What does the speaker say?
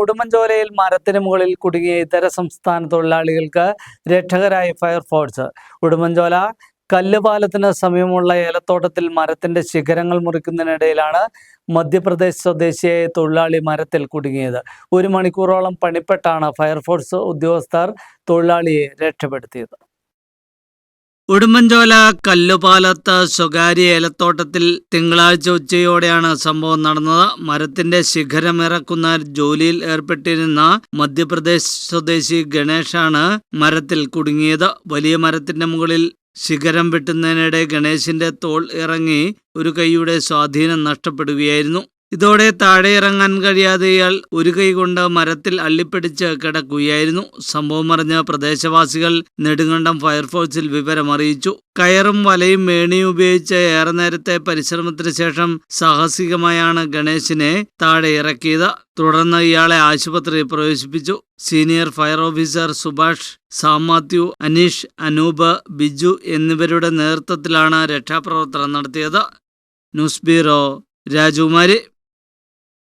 ഉടുമ്പൻചോലയിൽ മരത്തിന് മുകളിൽ കുടുങ്ങിയ ഇതര സംസ്ഥാന തൊഴിലാളികൾക്ക് രക്ഷകരായി ഫയർഫോഴ്സ്. ഉടുമ്പൻചോല കല്ലുപാലത്തിന് സമീപമുള്ള ഏലത്തോട്ടത്തിൽ മരത്തിന്റെ ശിഖരങ്ങൾ മുറിക്കുന്നതിനിടയിലാണ് മധ്യപ്രദേശ് സ്വദേശിയായ തൊഴിലാളി മരത്തിൽ കുടുങ്ങിയത്. ഒരു മണിക്കൂറോളം പണിപ്പെട്ടാണ് ഫയർഫോഴ്സ് ഉദ്യോഗസ്ഥർ തൊഴിലാളിയെ രക്ഷപ്പെടുത്തിയത്. ഉടുമ്പൻചോല കല്ലുപാലത്ത് സ്വകാര്യ ഏലത്തോട്ടത്തിൽ തിങ്കളാഴ്ച ഉച്ചയോടെയാണ് സംഭവം നടന്നത്. മരത്തിന്റെ ശിഖരമിറക്കുന്ന ജോലിയിൽ ഏർപ്പെട്ടിരുന്ന മധ്യപ്രദേശ് സ്വദേശി ഗണേഷാണ് മരത്തിൽ കുടുങ്ങിയത്. വലിയ മരത്തിന്റെ മുകളിൽ ശിഖരം വെട്ടുന്നതിനിടെ ഗണേശിന്റെ തോൾ ഇറങ്ങി ഒരു കൈയുടെ സ്വാധീനം നഷ്ടപ്പെടുകയായിരുന്നു. ഇതോടെ താഴെ ഇറങ്ങാൻ കഴിയാതെ ഇയാൾ ഒരു കൈ കൊണ്ട് മരത്തിൽ അള്ളിപ്പിടിച്ച് കിടക്കുകയായിരുന്നു. സംഭവം അറിഞ്ഞ പ്രദേശവാസികൾ നെടുങ്കണ്ടം ഫയർഫോഴ്സിൽ വിവരമറിയിച്ചു. കയറും വലയും മേണിയും ഉപയോഗിച്ച് ഏറെ നേരത്തെ പരിശ്രമത്തിന് ശേഷം സാഹസികമായാണ് ഗണേശിനെ താഴെ ഇറക്കിയത്. തുടർന്ന് ഇയാളെ ആശുപത്രിയിൽ പ്രവേശിപ്പിച്ചു. സീനിയർ ഫയർ ഓഫീസർ സുഭാഷ് സാമാത്യു അനീഷ് അനൂപ് ബിജു എന്നിവരുടെ നേതൃത്വത്തിലാണ് രക്ഷാപ്രവർത്തനം നടത്തിയത്. ന്യൂസ് ബ്യൂറോ രാജകുമാരി.